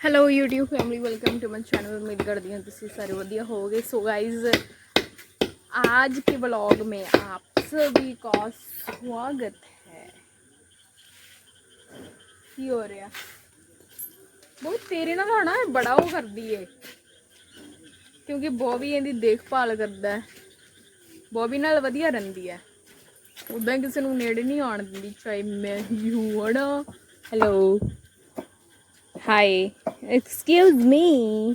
Hello YouTube family welcome to my channel ਉਮੀਦ ਕਰਦੀ ਹਾਂ ਤੁਸੀਂ ਸਾਰੇ ਵਧੀਆ ਹੋਗੇ ਸੋ ਗਾइस आज के ब्लॉग में आप सभी का स्वागत है ਕੀ ਹੋ ਰਿਹਾ ਬਹੁਤ ਤੇਰੇ ਨਾਲ ਹੋਣਾ ਬੜਾ ਉਹ ਕਰਦੀ ਏ ਕਿਉਂਕਿ ਬੋਬੀ ਇਹਦੀ ਦੇਖਭਾਲ ਕਰਦਾ ਹੈ ਬੋਬੀ ਨਾਲ ਵਧੀਆ ਰਹਿੰਦੀ ਹੈ ਉਦਾਂ ਕਿਸੇ ਨੂੰ ਨੇੜੇ ਨਹੀਂ ਆਉਣ ਦਿੰਦੀ ਚਾਹੇ ਮੈਂ ਯੂ ਹਣਾ hello hi excuse me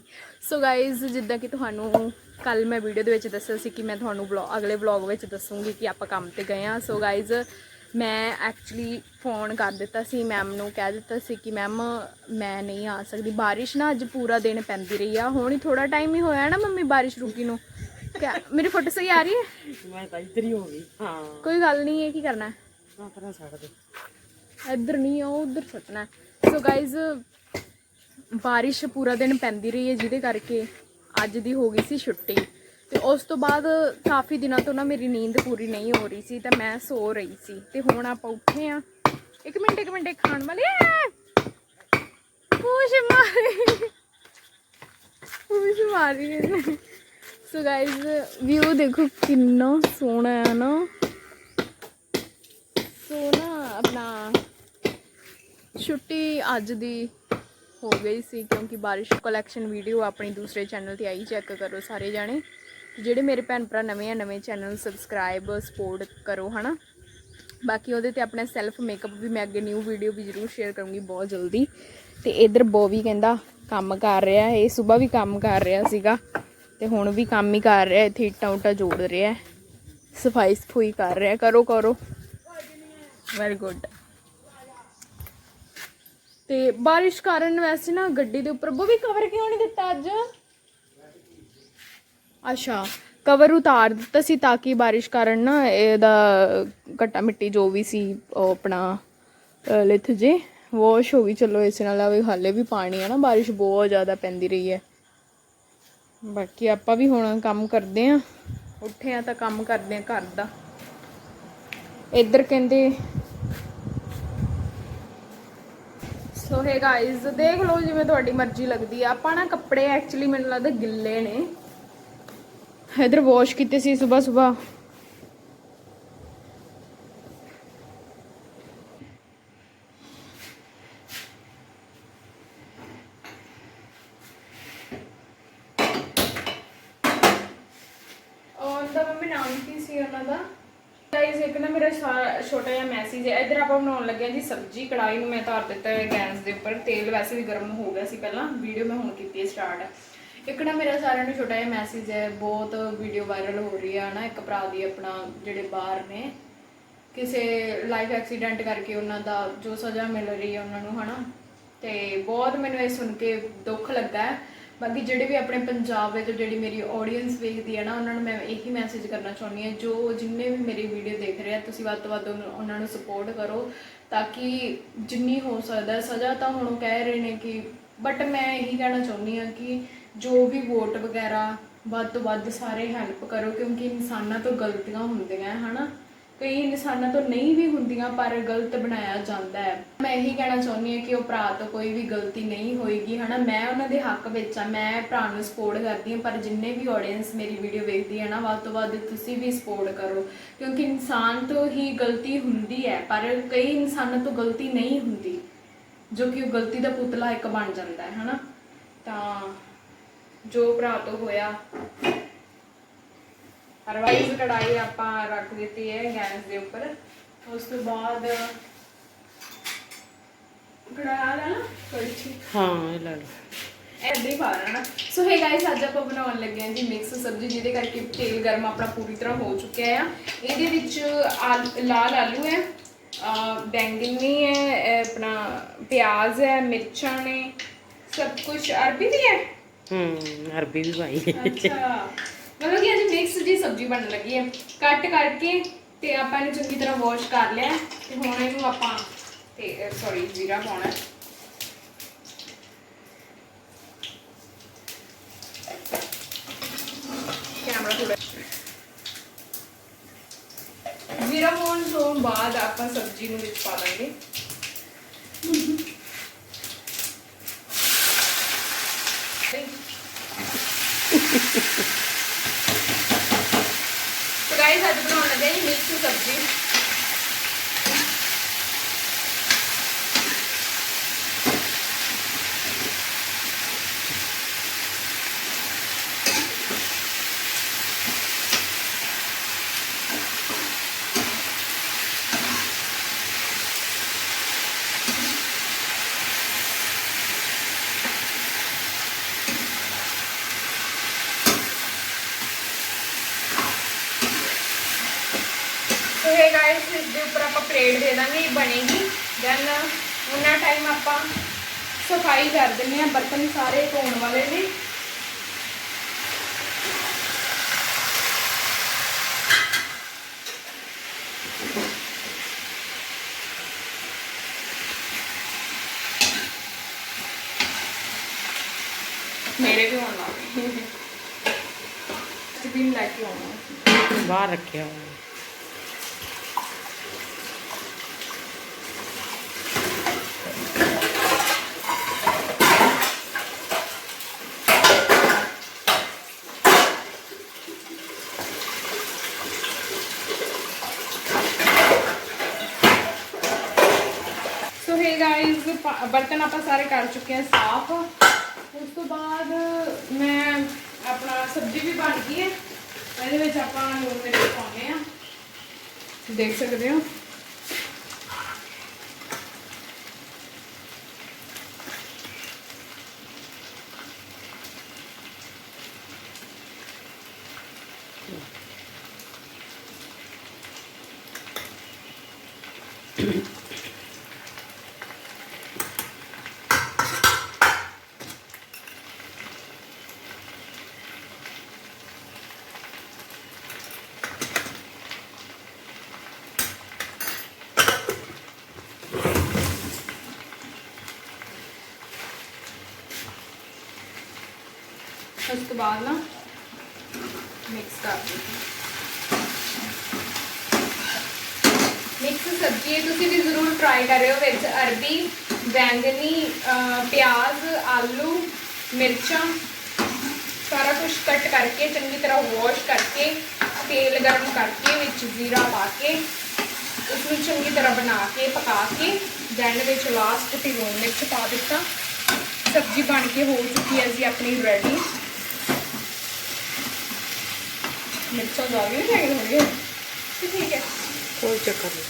so guys ਜਿੱਦਾਂ ਕਿ ਤੁਹਾਨੂੰ ਕੱਲ ਮੈਂ ਵੀਡੀਓ ਦੇ ਵਿੱਚ ਦੱਸਿਆ ਸੀ ਕਿ ਮੈਂ ਤੁਹਾਨੂੰ ਵਲੌਗ ਅਗਲੇ ਵਲੌਗ ਵਿੱਚ ਦੱਸੂਗੀ ਕਿ ਆਪਾਂ ਕੰਮ ਤੇ ਗਏ ਆ ਸੋ ਗਾਇਜ਼ ਮੈਂ ਐਕਚੁਅਲੀ ਫੋਨ ਕਰ ਦਿੱਤਾ ਸੀ ਮੈਮ ਨੂੰ ਕਹਿ ਦਿੱਤਾ ਸੀ ਕਿ ਮੈਮ ਮੈਂ ਨਹੀਂ ਆ ਸਕਦੀ। ਬਾਰਿਸ਼ ਨਾ ਅੱਜ ਪੂਰਾ ਦਿਨ ਪੈਂਦੀ ਰਹੀ ਆ। ਹੁਣ ਹੀ ਥੋੜਾ ਟਾਈਮ ਹੀ ਹੋਇਆ ਨਾ ਮੰਮੀ ਬਾਰਿਸ਼ ਰੁਕੀ ਨੂੰ। ਕਿਆ ਮੇਰੀ ਫੋਟੋ ਸਹੀ ਆ ਰਹੀ ਹੈ? ਮੈਂ ਤਾਂ ਇੱਧਰ ਹੀ ਹੋ ਗਈ। ਹਾਂ। ਕੋਈ ਗੱਲ ਨਹੀਂ ਹੈ ਕੀ ਕਰਨਾ ਹੈ? ਪਰਾਂ ਛੱਡ ਦੇ। ਇੱਧਰ ਨਹੀਂ ਆ ਉਧਰ ਸੁੱਟਣਾ ਸੋ ਗਾਇਜ਼ ਬਾਰਿਸ਼ ਪੂਰਾ ਦਿਨ ਪੈਂਦੀ ਰਹੀ ਹੈ, ਜਿਹਦੇ ਕਰਕੇ ਅੱਜ ਦੀ ਹੋ ਗਈ ਸੀ ਛੁੱਟੀ। ਤੇ ਉਸ ਤੋਂ ਬਾਅਦ ਕਾਫੀ ਦਿਨਾਂ ਤੋਂ ਨਾ ਮੇਰੀ ਨੀਂਦ ਪੂਰੀ ਨਹੀਂ ਹੋ ਰਹੀ ਸੀ, ਤਾਂ ਮੈਂ ਸੋ ਰਹੀ ਸੀ। ਤੇ ਹੁਣ ਆਪਾਂ ਉੱਠੇ ਆ ਇੱਕ ਮਿੰਟ ਇੱਕ ਮਿੰਟ ਖਾਣ ਵਾਲੇ। ਪੂਛ ਮਾਰੀ। ਪੂਛ ਮਾਰੀ। ਸੋ ਗਾਇਜ਼ ਵਿਊ ਦੇਖੋ ਕਿੰਨਾ ਸੋਹਣਾ ਹੈ ਨਾ। ਸੋ ਨਾ ਆਪਣਾ। ਛੁੱਟੀ ਅੱਜ ਦੀ। ਹੋ ਗਈ ਸੀ ਕਿਉਂਕਿ ਬਾਰਿਸ਼ ਕਲੈਕਸ਼ਨ ਵੀਡੀਓ ਆਪਣੀ ਦੂਸਰੇ ਚੈਨਲ ਤੇ ਆਈ ਚੈੱਕ ਕਰੋ ਸਾਰੇ ਜਾਣੇ। ਜਿਹੜੇ ਮੇਰੇ ਭੈਣ ਭਰਾ ਨਵੇਂ ਆ, ਨਵੇਂ ਚੈਨਲ ਸਬਸਕ੍ਰਾਈਬ ਸਪੋਰਟ ਕਰੋ, ਹਨਾ। ਬਾਕੀ ਉਹਦੇ ਤੇ ਆਪਣਾ ਸੈਲਫ ਮੇਕਅਪ ਵੀ ਮੈਂ ਅੱਗੇ ਨਿਊ ਵੀਡੀਓ ਵੀ ਜ਼ਰੂਰ ਸ਼ੇਅਰ ਕਰੂੰਗੀ ਬਹੁਤ ਜਲਦੀ। ਤੇ ਇਧਰ ਬੋਵੀ ਕਹਿੰਦਾ, ਕੰਮ ਕਰ ਰਿਹਾ ਇਹ ਸਵੇਰ ਵੀ ਕੰਮ ਕਰ ਰਿਹਾ ਸੀਗਾ ਤੇ ਹੁਣ ਵੀ ਕੰਮ ਹੀ ਕਰ ਰਿਹਾ ਇੱਥੇ ਇੱਟਾਂ ਉੱਟਾਂ ਜੋੜ ਰਿਹਾ ਸਫ਼ਾਈ ਸਫੂਈ ਕਰ ਰਿਹਾ, ਕਰੋ ਕਰੋ। ਵੈਰੀ ਗੁੱਡ ਤੇ ਬਾਰਿਸ਼ ਕਾਰਨ ਵੈਸੇ ਨਾ ਗੱਡੀ ਦੇ ਉੱਪਰ ਉਹ ਵੀ ਕਵਰ ਕਿਉਂ ਨਹੀਂ ਦਿੱਤਾ ਅੱਜ? ਅੱਛਾ ਕਵਰ ਉਤਾਰ ਦਿੱਤਾ ਸੀ ਤਾਂ ਕਿ ਬਾਰਿਸ਼ ਕਾਰਨ ਨਾ ਇਹਦਾ ਘੱਟਾ ਮਿੱਟੀ ਜੋ ਵੀ ਸੀ, ਉਹ ਆਪਣਾ ਲਿਥ ਜੇ ਵਾਸ਼ ਹੋ ਗਈ। ਚਲੋ ਇਸ ਨਾਲ ਵੀ ਹਾਲੇ ਵੀ ਪਾਣੀ ਹੈ ਨਾ, ਬਾਰਿਸ਼ ਬਹੁਤ ਜ਼ਿਆਦਾ ਪੈਂਦੀ ਰਹੀ ਹੈ। ਬਾਕੀ ਆਪਾਂ ਵੀ ਹੁਣ ਕੰਮ ਕਰਦੇ ਆ ਉੱਠੇ ਆ ਤਾਂ ਕੰਮ ਕਰਦੇ ਆ ਘਰ ਦਾ। ਇੱਧਰ ਕਹਿੰਦੇ ਸੋ ਹੈ ਗਾਇਜ਼ ਦੇਖ ਲਓ ਜਿਵੇਂ ਤੁਹਾਡੀ ਮਰਜ਼ੀ ਲੱਗਦੀ ਆ। ਆਪਾਂ ਨਾ ਕੱਪੜੇ ਐਕਚੁਅਲੀ ਮੈਨੂੰ ਲੱਗਦਾ ਗਿੱਲੇ ਨੇ। ਇਧਰ ਵਾਸ਼ ਕੀਤੇ ਸੀ ਸਵੇਰ ਸਵੇਰ ਉਹਦਾ ਮੰਮੀ ਨਾਮ ਕੀ ਸੀ ਉਹਨਾਂ ਦਾ। ਗਾਇਸ ਇੱਕ ਨਾ ਮੇਰਾ ਛੋਟਾ ਜਿਹਾ ਮੈਸੇਜ ਹੈ। ਇੱਧਰ ਆਪਾਂ ਬਣਾਉਣ ਲੱਗੇ ਹਾਂ ਜੀ ਸਬਜ਼ੀ ਕੜਾਈ ਨੂੰ ਮੈਂ ਧਾਰ ਦਿੱਤਾ ਹੈ ਗੈਸ ਦੇ ਉੱਪਰ। ਤੇਲ ਵੈਸੇ ਵੀ ਗਰਮ ਹੋ ਗਿਆ ਸੀ ਪਹਿਲਾਂ। ਵੀਡੀਓ ਮੈਂ ਹੁਣ ਕੀਤੀ ਹੈ ਸਟਾਰਟ ਇੱਕ ਨਾ ਮੇਰਾ ਸਾਰਿਆਂ ਨੂੰ ਛੋਟਾ ਜਿਹਾ ਮੈਸੇਜ ਹੈ। ਬਹੁਤ ਵੀਡੀਓ ਵਾਇਰਲ ਹੋ ਰਹੀ ਹੈ ਨਾ। ਇੱਕ ਭਰਾ ਦੀ ਆਪਣਾ ਜਿਹੜੇ ਬਾਹਰ ਨੇ, ਕਿਸੇ ਲਾਈਫ ਐਕਸੀਡੈਂਟ ਕਰਕੇ ਉਹਨਾਂ ਦਾ ਜੋ ਸਜ਼ਾ ਮਿਲ ਰਹੀ ਹੈ ਉਹਨਾਂ ਨੂੰ, ਹਨਾ? ਤੇ ਬਹੁਤ ਮੈਨੂੰ ਇਹ ਸੁਣ ਕੇ ਦੁੱਖ ਲੱਗਾ ਹੈ। ਬਾਕੀ ਜਿਹੜੇ ਵੀ ਆਪਣੇ ਪੰਜਾਬ ਵਿੱਚ ਜਿਹੜੀ ਮੇਰੀ ਆਡੀਅנס ਵੇਖਦੀ ਹੈ ਨਾ, ਉਹਨਾਂ ਨੂੰ ਮੈਂ ਇਹੀ ਮੈਸੇਜ ਕਰਨਾ ਚਾਹੁੰਦੀ ਹਾਂ ਜੋ ਜਿੰਨੇ ਵੀ ਮੇਰੀ ਵੀਡੀਓ ਦੇਖ ਰਹੇ ਆ, ਤੁਸੀਂ ਵੱਧ ਤੋਂ ਵੱਧ ਉਹਨਾਂ ਨੂੰ ਸਪੋਰਟ ਕਰੋ ਤਾਂ ਕਿ ਜਿੰਨੀ ਹੋ ਸਕਦਾ, ਸਜ਼ਾ ਤਾਂ ਹੁਣ ਉਹ ਕਹਿ ਰਹੇ ਨੇ ਕਿ ਬਟ ਮੈਂ ਇਹੀ ਕਹਿਣਾ ਚਾਹੁੰਦੀ ਹਾਂ ਕਿ ਜੋ ਵੀ ਵੋਟ ਵਗੈਰਾ ਵੱਧ ਤੋਂ ਵੱਧ ਸਾਰੇ ਹੈਲਪ ਕਰੋ, ਕਿਉਂਕਿ ਇਨਸਾਨਾਂ ਤੋਂ ਗਲਤੀਆਂ ਹੁੰਦੀਆਂ, ਹਨਾ? ਕਈ ਇਨਸਾਨਾਂ ਤੋਂ ਨਹੀਂ ਵੀ ਹੁੰਦੀਆਂ, ਪਰ ਗਲਤ ਬਣਾਇਆ ਜਾਂਦਾ ਹੈ। ਮੈਂ ਇਹੀ ਕਹਿਣਾ ਚਾਹੁੰਦੀ ਹਾਂ ਕਿ ਉਹ ਭਰਾ ਤੋਂ ਕੋਈ ਵੀ ਗਲਤੀ ਨਹੀਂ ਹੋਏਗੀ, ਹਨਾ? ਮੈਂ ਉਹਨਾਂ ਦੇ ਹੱਕ ਵਿੱਚ ਆ ਮੈਂ ਭਰਾ ਨੂੰ ਸਪੋਰਟ ਕਰਦੀ ਹਾਂ, ਪਰ ਜਿੰਨੇ ਵੀ ਆਡੀਅנס ਮੇਰੀ ਵੀਡੀਓ ਵੇਖਦੀ ਹੈ ਨਾ, ਵੱਧ ਤੋਂ ਵੱਧ ਤੁਸੀਂ ਵੀ ਸਪੋਰਟ ਕਰੋ। ਕਿਉਂਕਿ ਇਨਸਾਨ ਤੋਂ ਹੀ ਗਲਤੀ ਹੁੰਦੀ ਹੈ, ਪਰ ਕਈ ਇਨਸਾਨਾਂ ਤੋਂ ਗਲਤੀ ਨਹੀਂ ਹੁੰਦੀ, ਜੋ ਕਿ ਉਹ ਗਲਤੀ ਦਾ ਪੁਤਲਾ ਇੱਕ ਬਣ ਜਾਂਦਾ ਹੈ, ਹਨਾ? ਤਾਂ ਜੋ ਭਰਾ ਤੋਂ ਹੋਇਆ ਅਰਵਾਈਜ਼ ਕੜਾਈ ਆਪਾਂ ਰੱਖ ਦਿੱਤੀ ਹੈ ਗੈਸ ਦੇ ਉੱਪਰ। ਉਸ ਤੋਂ ਬਾਅਦ ਕੜਾ ਲਾ ਨਾ ਕੜਛੀ। ਹਾਂ ਇਹ ਲੈ ਲਓ। ਐਦਾਂ ਹੀ ਪਾ ਲੈਣਾ। ਸੋ ਹੈ ਗਾਇਸ ਅੱਜ ਆਪਾਂ ਬਣਾਉਣ ਲੱਗੇ ਹਾਂ ਜੀ ਮਿਕਸ ਸਬਜ਼ੀ ਜਿਹਦੇ ਕਰਕੇ ਤੇਲ ਗਰਮ ਆਪਣਾ ਪੂਰੀ ਤਰ੍ਹਾਂ ਹੋ ਚੁੱਕਿਆ ਆ। ਇਹਦੇ ਵਿੱਚ ਲਾਲ ਆਲੂ ਹੈ ਵੀ ਹੈ ਆਪਣਾ ਪਿਆਜ਼ ਹੈ ਮਿਰਚਾਂ ਨੇ ਸਭ ਕੁਝ ਅਰਬੀ ਵੀ ਹੈ? ਹੂੰ ਅਰਬੀ ਵੀ ਪਾਈ ਅੱਛਾ। ਮਤਲਬ ਕਿ ਅੱਜ ਮਿਕਸ ਜੀ ਸਬਜ਼ੀ ਬਣਨ ਲੱਗੀ ਹੈ। ਕੱਟ ਕਰਕੇ ਤੇ ਆਪਾਂ ਇਹਨੂੰ ਚੰਗੀ ਤਰ੍ਹਾਂ ਵਾਸ਼ ਕਰ ਲਿਆ ਤੇ ਹੁਣ ਇਹਨੂੰ ਆਪਾਂ ਤੇ ਸੌਰੀ ਜ਼ੀਰਾ ਪਾਉਣਾ ਕੈਮਰਾ ਥੋੜਾ ਜ਼ੀਰਾ ਪਾਉਣ ਤੋਂ ਬਾਅਦ ਆਪਾਂ ਸਬਜ਼ੀ ਨੂੰ ਵਿੱਚ ਪਾ ਦਾਂਗੇ। ਸਬਜ਼ੀ ਸੋ ਇਹ ਗਾਇਸ ਇਸ ਦੇ ਉੱਪਰ ਆਪਾਂ ਪਲੇਟ ਦੇ ਦਾਂਗੇ ਇਹ ਬਣੇਗੀ। ਦੈਨ ਉਹਨਾਂ ਟਾਈਮ ਆਪਾਂ ਸਫ਼ਾਈ ਕਰ ਦਿੰਦੇ ਆ ਬਰਤਨ ਸਾਰੇ ਧੋਣ ਵਾਲੇ ਨੇ। ਮੇਰੇ ਵੀ ਹੋਣ ਲੱਗੇ ਸਟਿਪਿੰਗ ਲੈ ਕੇ ਆਉਣਾ। ਬਾਹਰ ਰੱਖਿਆ ਹੋਇਆ। ਹੇ ਗਾਇਸ ਬਰਤਨ ਆਪਾਂ ਸਾਰੇ ਕਰ ਚੁੱਕੇ ਹਾਂ ਸਾਫ਼। ਉਸ ਤੋਂ ਬਾਅਦ ਮੈਂ ਆਪਣਾ ਸਬਜ਼ੀ ਵੀ ਬਣ ਗਈ ਹੈ। ਇਹਦੇ ਵਿੱਚ ਆਪਾਂ ਲੂਣ ਮਿਰਚ ਪਾਉਣੇ ਆ ਦੇਖ ਸਕਦੇ ਹੋ? ਉਸ ਤੋਂ ਬਾਅਦ ਨਾ ਮਿਕਸ ਕਰ ਦਿਓ ਮਿਕਸ ਸਬਜ਼ੀ ਤੁਸੀਂ ਵੀ ਜ਼ਰੂਰ ਟਰਾਈ ਕਰਿਓ ਵਿੱਚ ਅਰਬੀ, ਬੈਂਗਣੀ ਪਿਆਜ਼, ਆਲੂ, ਮਿਰਚਾਂ, ਸਾਰਾ ਕੁਝ ਕੱਟ ਕਰਕੇ ਚੰਗੀ ਤਰ੍ਹਾਂ ਵਾਸ਼ ਕਰਕੇ ਤੇਲ ਗਰਮ ਕਰਕੇ ਵਿੱਚ ਜ਼ੀਰਾ ਪਾ ਕੇ ਉਸ ਨੂੰ ਚੰਗੀ ਤਰ੍ਹਾਂ ਬਣਾ ਕੇ, ਪਕਾ ਕੇ ਦੈਨ ਵਿੱਚ ਲਾਸਟ ਤੇ ਲੂਣ ਮਿਰਚ ਪਾ ਦਿੱਤਾ। ਸਬਜ਼ੀ ਬਣ ਕੇ ਹੋ ਚੁੱਕੀ ਹੈ ਜੀ ਆਪਣੀ ਰੈਡੀ ਮਿਰਚਾਂ ਜ਼ਿਆਦਾ ਨਹੀਂ ਹੈਗੇ ਹੋਣਗੇ ਠੀਕ ਹੈ। ਕੋਈ ਚੱਕਰ ਨਹੀਂ।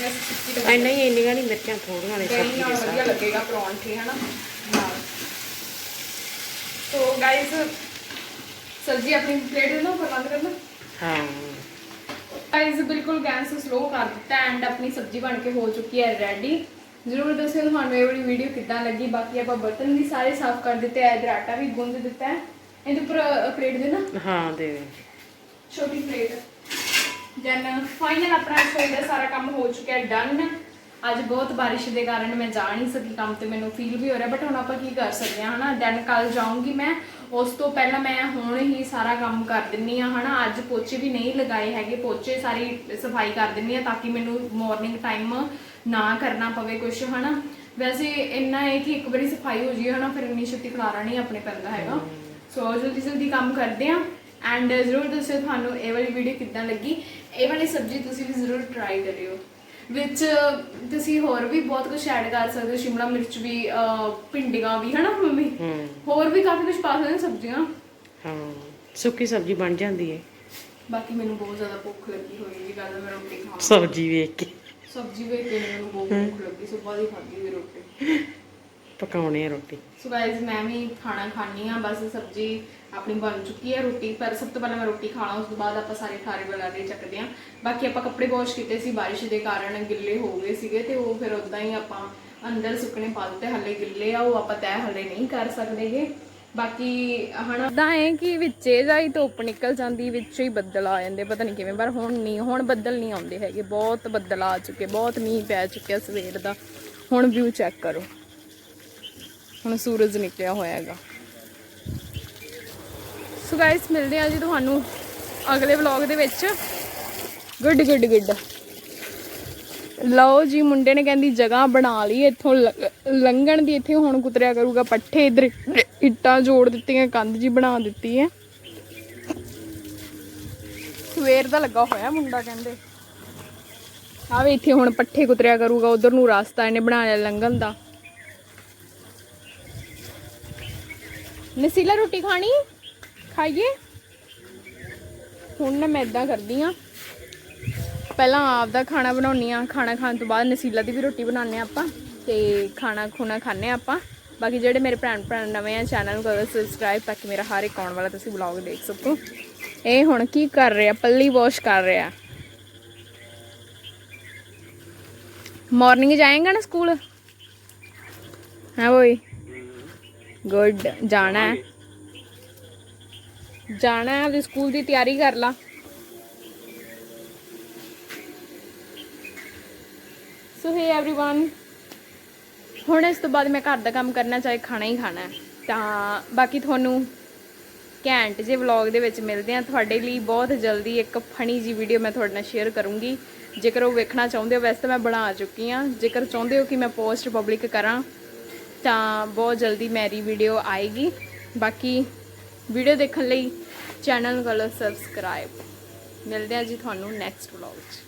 ਮੈਂ ਸਿੱਕੀ ਐ ਨਹੀਂ ਇੰਨੀਆਂ ਨਹੀਂ ਮਿਰਚਾਂ ਥੋੜੀਆਂ ਨੇ ਦਹੀਂ ਸਬਜ਼ੀ ਨਾਲ ਦੇ ਵਧੀਆ ਸਾਥ ਲੱਗੇਗਾ ਪਰੌਂਠੇ ਹਨਾ? ਨਾਲ। ਸੋ ਗਾਇਸ ਸਬਜ਼ੀ ਆਪਣੀ ਪਲੇਟ ਦੇ ਨਾ ਉੱਪਰ ਬੰਦ ਕਰਨਾ। ਹਾਂ। ਗਾਇਸ ਬਿਲਕੁਲ ਗੈਸ ਸਲੋ ਕਰ ਦਿੱਤਾ ਐਂਡ ਆਪਣੀ ਸਬਜ਼ੀ ਬਣ ਕੇ ਹੋ ਚੁੱਕੀ ਹੈ ਰੈਡੀ ਜ਼ਰੂਰ ਦੱਸਿਓ ਤੁਹਾਨੂੰ ਇਹ ਵਾਲੀ ਵੀਡੀਓ ਕਿੱਦਾਂ ਲੱਗੀ। ਬਾਕੀ ਆਪਾਂ ਬਰਤਨ ਵੀ ਸਾਰੇ ਸਾਫ਼ ਕਰ ਦਿੱਤੇ ਐ ਇਧਰ ਆਟਾ ਵੀ ਗੁੰਦ ਦਿੱਤਾ ਹੈ। ਇਹਦੇ ਉੱਪਰ ਪਲੇਟ ਦੇ ਨਾ। ਹਾਂ ਦੇ ਛੋਟੀ ਪਲੇਟ ਦੈਨ ਫਾਈਨਲ ਆਪਣਾ ਰਸੋਈ ਦਾ ਸਾਰਾ ਕੰਮ ਹੋ ਚੁੱਕਿਆ ਹੈ ਡਨ ਅੱਜ ਬਹੁਤ ਬਾਰਿਸ਼ ਦੇ ਕਾਰਨ ਮੈਂ ਜਾ ਨਹੀਂ ਸਕੀ ਕੰਮ ਤੇ ਮੈਨੂੰ ਫੀਲ ਵੀ ਹੋ ਰਿਹਾ ਬਟ ਹੁਣ ਆਪਾਂ ਕੀ ਕਰ ਸਕਦੇ ਹਾਂ ਹਨਾ? ਦੈਨ ਕੱਲ ਜਾਊਂਗੀ ਮੈਂ। ਉਸ ਤੋਂ ਪਹਿਲਾਂ ਮੈਂ ਹੁਣ ਹੀ ਸਾਰਾ ਕੰਮ ਕਰ ਦਿੰਨੀ ਆ ਹਨਾ? ਅੱਜ ਪੋਚੇ ਵੀ ਨਹੀਂ ਲਗਾਏ ਹੈਗੇ ਪੋਚੇ ਸਾਰੀ ਸਫ਼ਾਈ ਕਰ ਦਿੰਨੀ ਆ ਤਾਂ ਕਿ ਮੈਨੂੰ ਮਾਰਨਿੰਗ ਟਾਈਮ ਨਾ ਕਰਨਾ ਪਵੇ ਕੁਝ ਹਨਾ? ਵੈਸੇ ਇੰਨਾ ਹੈ ਕਿ ਇੱਕ ਵਾਰੀ ਸਫ਼ਾਈ ਹੋ ਜੀ ਹਨਾ? ਫਿਰ ਇੰਨੀ ਛੇਤੀ ਖਲਾਰਾ ਨਹੀਂ ਆਪਣੇ ਪੈਂਦਾ ਹੈਗਾ। ਸੋ ਜਲਦੀ ਜਲਦੀ ਕੰਮ ਕਰਦੇ ਆ ਐਂਡ ਜ਼ਰੂਰ ਦੱਸਿਓ ਤੁਹਾਨੂੰ ਇਹ ਵਾਲੀ ਵੀਡੀਓ ਕਿੱਦਾਂ ਲੱਗੀ? ਇਹ ਵਾਲੀ ਸਬਜ਼ੀ ਤੁਸੀਂ ਵੀ ਜ਼ਰੂਰ ਟਰਾਈ ਕਰਿਓ। ਵਿੱਚ ਤੁਸੀਂ ਹੋਰ ਵੀ ਬਹੁਤ ਕੁਝ ਐਡ ਕਰ ਸਕਦੇ ਹੋ। ਸ਼ਿਮਲਾ ਮਿਰਚ ਵੀ ਭਿੰਡੀਆਂ ਵੀ ਹਨਾ ਮੰਮੀ? ਹੋਰ ਵੀ ਕਾਫੀ ਕੁਝ ਪਾ ਸਕਦੇ ਹੋ ਸਬਜ਼ੀਆਂ? ਹਾਂ ਸੁੱਕੀ ਸਬਜ਼ੀ ਬਣ ਜਾਂਦੀ ਹੈ ਬਾਕੀ ਮੈਨੂੰ ਬਹੁਤ ਜ਼ਿਆਦਾ ਭੁੱਖ ਲੱਗੀ ਹੋਈ ਹੈ ਗੱਲ ਮੈਂ ਰੋਟੀ ਖਾਵਾਂ ਸਬਜ਼ੀ ਵੇਖ ਕੇ। ਸਬਜ਼ੀ ਵੇਖ ਕੇ ਮੈਨੂੰ ਬਹੁਤ ਭੁੱਖ ਲੱਗੀ ਸੁਬਾਹ ਦੀ ਖਾਧੀ ਹੋਈ ਰੋਟੀ। ਪਕਾਉਣੀ ਹੈ ਰੋਟੀ। ਸੋ ਗਾਇਜ਼ ਮੈਂ ਵੀ ਖਾਣਾ ਖਾਣੀ ਆ ਬਸ ਸਬਜ਼ੀ ਆਪਣੀ ਬਣ ਚੁੱਕੀ ਹੈ ਰੋਟੀ, ਪਰ ਸਭ ਤੋਂ ਪਹਿਲਾਂ ਮੈਂ ਰੋਟੀ ਖਾਣਾ, ਉਸ ਤੋਂ ਬਾਅਦ ਆਪਾਂ ਸਾਰੇ ਖਾਰੇ ਬਣਾ ਚੱਕਦੇ ਆ ਬਾਕੀ ਆਪਾਂ ਕੱਪੜੇ ਵਾਸ਼ ਕੀਤੇ ਸੀ ਬਾਰਿਸ਼ ਦੇ ਕਾਰਨ, ਗਿੱਲੇ ਹੋ ਗਏ ਸੀਗੇ ਤੇ ਉਹ ਫਿਰ ਉਦਾਂ ਹੀ ਆਪਾਂ ਅੰਦਰ ਸੁੱਕਣੇ ਪਾ ਦਿੱਤੇ, ਹਲੇ ਗਿੱਲੇ ਆ, ਉਹ ਆਪਾਂ ਤੈਅ ਹਲੇ ਨਹੀਂ ਕਰ ਸਕਦੇਗੇ। ਬਾਕੀ ਹਨਾ ਇਦਾਂ ਹੈ ਕਿ ਵਿੱਚੇ ਜਾਈ ਧੁੱਪ ਨਿਕਲ ਜਾਂਦੀ, ਵਿੱਚੇ ਹੀ ਬੱਦਲ ਆ ਜਾਂਦੇ, ਪਤਾ ਨਹੀਂ ਕਿਵੇਂ, ਪਰ ਹੁਣ ਨਹੀਂ, ਹੁਣ ਬੱਦਲ ਨਹੀਂ ਆਉਂਦੇ ਹੈਗੇ, ਬਹੁਤ ਬੱਦਲ ਆ ਚੁੱਕੇ, ਬਹੁਤ ਮੀਂਹ ਪੈ ਚੁੱਕਿਆ ਸਵੇਰ ਦਾ। ਹੁਣ ਵਿਊ ਚੈੱਕ ਕਰੋ। ਹੁਣ ਸੂਰਜ ਨਿਕਲਿਆ ਹੋਇਆ ਹੈਗਾ ਸੋ ਗਾਇਸ ਮਿਲਦੇ ਆ ਜੀ ਤੁਹਾਨੂੰ ਅਗਲੇ ਵਲੌਗ ਦੇ ਵਿੱਚ। ਗੁੱਡ ਗੁੱਡ ਗੁੱਡ ਲਓ ਜੀ, ਮੁੰਡੇ ਨੇ ਕਹਿੰਦੀ ਜਗ੍ਹਾ ਬਣਾ ਲਈ, ਇੱਥੋਂ ਲੰਘਣ ਦੀ ਇੱਥੇ ਹੁਣ ਕੁਤਰਿਆ ਕਰੂਗਾ ਪੱਠੇ ਇਧਰ, ਇੱਟਾਂ ਜੋੜ ਦਿੱਤੀਆਂ, ਕੰਧ ਜੀ ਬਣਾ ਦਿੱਤੀ ਹੈ। ਸਵੇਰ ਦਾ ਲੱਗਾ ਹੋਇਆ ਮੁੰਡਾ ਕਹਿੰਦੇ। ਆ ਵੀ ਇੱਥੇ ਹੁਣ ਪੱਠੇ ਕੁਤਰਿਆ ਕਰੂਗਾ, ਉਧਰ ਨੂੰ ਰਸਤਾ ਇਹਨੇ ਬਣਾ ਲਿਆ ਲੰਘਣ ਦਾ। ਨਸੀਲਾ ਰੋਟੀ ਖਾਣੀ? ਖਾਈਏ? ਹੁਣ ਨਾ ਮੈਂ ਇਦਾਂ ਕਰਦੀ ਆ। ਪਹਿਲਾਂ ਆਪ ਦਾ ਖਾਣਾ ਬਣਾਉਣੀ ਆ। ਖਾਣਾ ਖਾਣ ਤੋਂ ਬਾਅਦ ਨਸੀਲਾ ਦੀ ਵੀ ਰੋਟੀ ਬਣਾਉਂਦੇ ਆ ਆਪਾਂ ਤੇ ਖਾਣਾ ਖੁਣਾ ਖਾਣੇ ਆ ਆਪਾਂ। ਬਾਕੀ ਜਿਹੜੇ ਮੇਰੇ ਭੈਣ ਭਰਾ ਨਵੇਂ ਆ, ਚੈਨਲ ਨੂੰ ਕਰੋ ਸਬਸਕ੍ਰਾਈਬ ਤਾਂ ਕਿ ਮੇਰਾ ਹਰ ਇੱਕ ਆਉਣ ਵਾਲਾ ਤੁਸੀਂ ਵਲੌਗ ਦੇਖ ਸਕੋ। ਇਹ ਹੁਣ ਕੀ ਕਰ ਰਿਹਾ? ਪੱਲੀ ਵਾਸ਼ ਕਰ ਰਿਹਾ। ਮਾਰਨਿੰਗ ਜਾਏਗਾ ਨਾ ਸਕੂਲ ਹਾਂ ਓਏ ਗੁੱਡ ਜਾਣਾ ਹੈ ਜਾਣਾ ਹੈ ਆਪਦੇ ਸਕੂਲ ਦੀ ਤਿਆਰੀ ਕਰ ਲਾ ਸੋ ਹੇ एवरीवन ਹੁਣ ਇਸ ਤੋਂ ਬਾਅਦ ਮੈਂ ਘਰ ਦਾ ਕੰਮ ਕਰਨਾ ਚਾਹੇ ਖਾਣਾ ਹੀ ਖਾਣਾ ਹੈ ਤਾਂ ਬਾਕੀ ਤੁਹਾਨੂੰ ਘੈਂਟ ਜੇ ਵਲੌਗ ਦੇ ਵਿੱਚ ਮਿਲਦੇ ਆ ਤੁਹਾਡੇ ਲਈ ਬਹੁਤ ਜਲਦੀ ਇੱਕ ਫਨੀ ਜੀ ਵੀਡੀਓ ਮੈਂ ਤੁਹਾਡੇ ਨਾਲ ਸ਼ੇਅਰ ਕਰੂੰਗੀ ਜੇਕਰ ਉਹ ਵੇਖਣਾ ਚਾਹੁੰਦੇ ਹੋ ਵੈਸੇ ਤਾਂ ਮੈਂ ਬਣਾ ਚੁੱਕੀ ਆ ਜੇਕਰ ਚਾਹੁੰਦੇ ਹੋ ਕਿ ਮੈਂ ਪੋਸਟ ਪਬਲਿਕ ਕਰਾਂ ਤਾਂ ਬਹੁਤ ਜਲਦੀ ਮੇਰੀ ਵੀਡੀਓ ਆਏਗੀ। ਬਾਕੀ ਵੀਡੀਓ ਦੇਖਣ ਲਈ ਚੈਨਲ ਨੂੰ ਕਰੋ ਸਬਸਕ੍ਰਾਈਬ ਮਿਲਦੇ ਆ ਜੀ ਤੁਹਾਨੂੰ ਨੈਕਸਟ ਵਲੌਗ 'ਚ।